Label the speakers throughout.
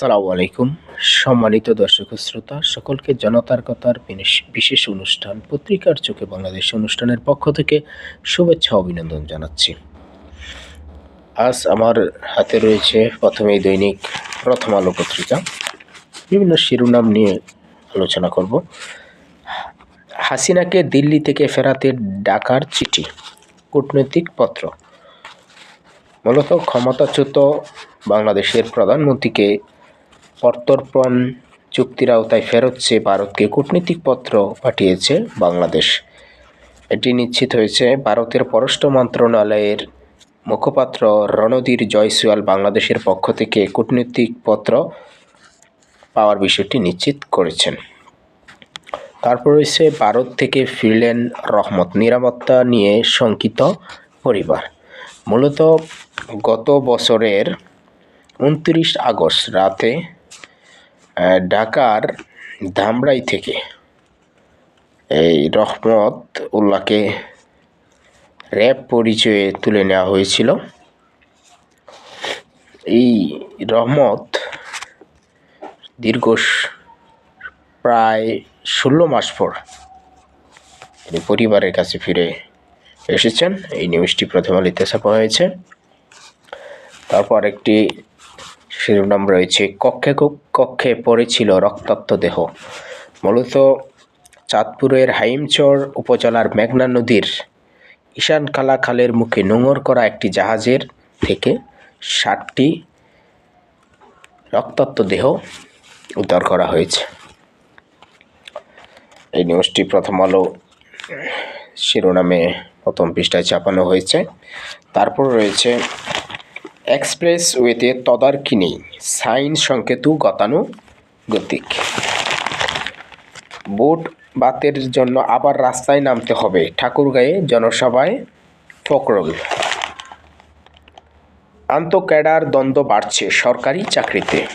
Speaker 1: আসসালামু আলাইকুম। সম্মানিত দর্শক শ্রোতা, সকলকে জনতার কথার বিশেষ অনুষ্ঠান, পত্রিকার চোখে বাংলাদেশ অনুষ্ঠানের পক্ষ থেকে শুভেচ্ছা, অভিনন্দন জানাচ্ছি। আজ আমার হাতে রয়েছে প্রথমেই দৈনিক প্রথম আলো পত্রিকা। বিভিন্ন শিরোনাম নিয়ে আলোচনা করব। হাসিনাকে দিল্লি থেকে ফেরাতে ডাকার চিঠি, কূটনৈতিক পত্র। মূলত ক্ষমতাচ্যুত বাংলাদেশের প্রধানমন্ত্রীকে প্রত্যর্পণ চুক্তির আওতায় ফেরত চেয়ে ভারতকে কূটনীতিক পত্র পাঠিয়েছে বাংলাদেশ। এটি নিশ্চিত হয়েছে, ভারতের পররাষ্ট্র মন্ত্রণালয়ের মুখপাত্র রণধীর জয়সওয়াল বাংলাদেশের পক্ষ থেকে কূটনৈতিক পত্র পাওয়ার বিষয়টি নিশ্চিত করেছেন। তারপর রয়েছে ভারত থেকে ফিরলেন রহমত, নিরাপত্তা নিয়ে শঙ্কিত পরিবার। মূলত গত বছরের উনত্রিশ আগস্ট রাতে ঢাকার ধামরাই থেকে। এই রহমত উল্লাহকে র্যাব পরিচয়ে তুলে নেওয়া হয়েছিল। এই রহমত দীর্ঘ প্রায় ষোলো মাস পর তিনি পরিবারের কাছে ফিরে এসেছেন। এই নিউজটি প্রথম আলিতে ছাপা হয়েছে। তারপর একটি শিরোনাম রয়েছে, কক্ষে কক্ষে পড়েছিল রক্তাক্ত দেহ। মূলত চাঁদপুরের হাইমচর উপজেলার মেঘনা নদীর ঈশান কালা খালের মুখে নোঙর করা একটি জাহাজের থেকে ষাটটি রক্তাক্ত দেহ উদ্ধার করা হয়েছে। এই নিউজটি প্রথম আলো শিরোনামে প্রথম পৃষ্ঠায় চাপানো হয়েছে। তারপর রয়েছে এক্সপ্রেস ওয়েতে তদারকি নেই। সাইন সংকেতু গতানুগতিক। বোট বাতের জন্য আবার রাস্তায় নামতে হবে। ঠাকুরগাঁয়ে জনসভায় ফকরুল। আন্তঃক্যাডার দ্বন্দ্ব বাড়ছে সরকারি চাকরিতে।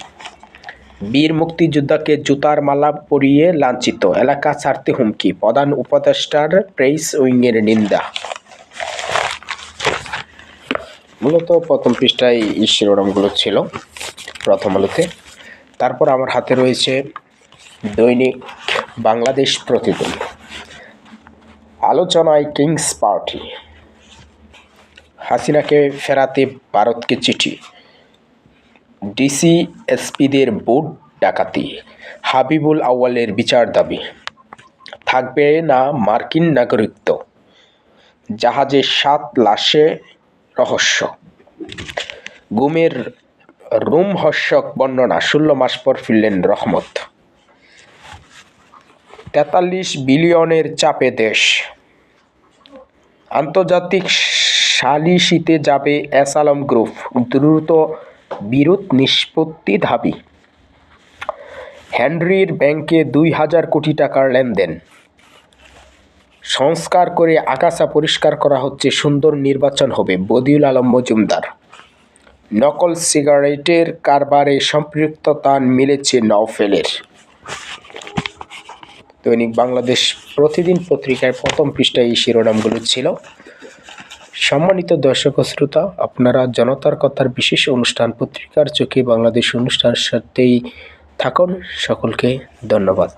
Speaker 1: বীর মুক্তিযোদ্ধাকে জুতার মালা পরিয়ে লাঞ্ছিত। এলাকা ছাড়তে হুমকি। প্রধান উপদেষ্টার প্রেস উইংয়ের নিন্দা। মূলত প্রথম পৃষ্ঠায় শিরোনামগুলো ছিল প্রথম আলোতে। তারপর আমার হাতে রয়েছে দৈনিক বাংলাদেশ প্রতিদিন। আলোচনায় কিংস পার্টি। হাসিনাকে ফেরাতে ভারতকে চিঠি। ডিসি এসপিদের বোর্ড ডাকাতি। হাবিবুল আউয়ালের বিচার দাবি। থাকবে না মার্কিন নাগরিকত্ব। জাহাজে সাত লাশে রহস্য। গুমের রোমহর্ষক বর্ণনা ষোলো মাস পর ফিরলেন রহমত। তেতাল্লিশ বিলিয়নের চাপে দেশ। আন্তর্জাতিক সালিসিতে যাবে আলম গ্রুপ। দ্রুত বিরোধ নিষ্পত্তি দাবি। হেনরির ব্যাংকে দুই হাজার কোটি টাকার লেনদেন। সংস্কার করে আগাছা পরিষ্কার করা হচ্ছে, সুন্দর নির্বাচন হবে, বদিউল আলম মজুমদার। নকল সিগারেটের কারবারে সম্পৃক্ততা মিলেছে নওফেলের। দৈনিক বাংলাদেশ প্রতিদিন পত্রিকায় প্রথম পৃষ্ঠায় এই শিরোনামগুলো ছিল। সম্মানিত দর্শক শ্রোতা, আপনারা জনতার কথার বিশেষ অনুষ্ঠান, পত্রিকার চোখে বাংলাদেশ অনুষ্ঠানের সাথেই থাকুন। সকলকে ধন্যবাদ।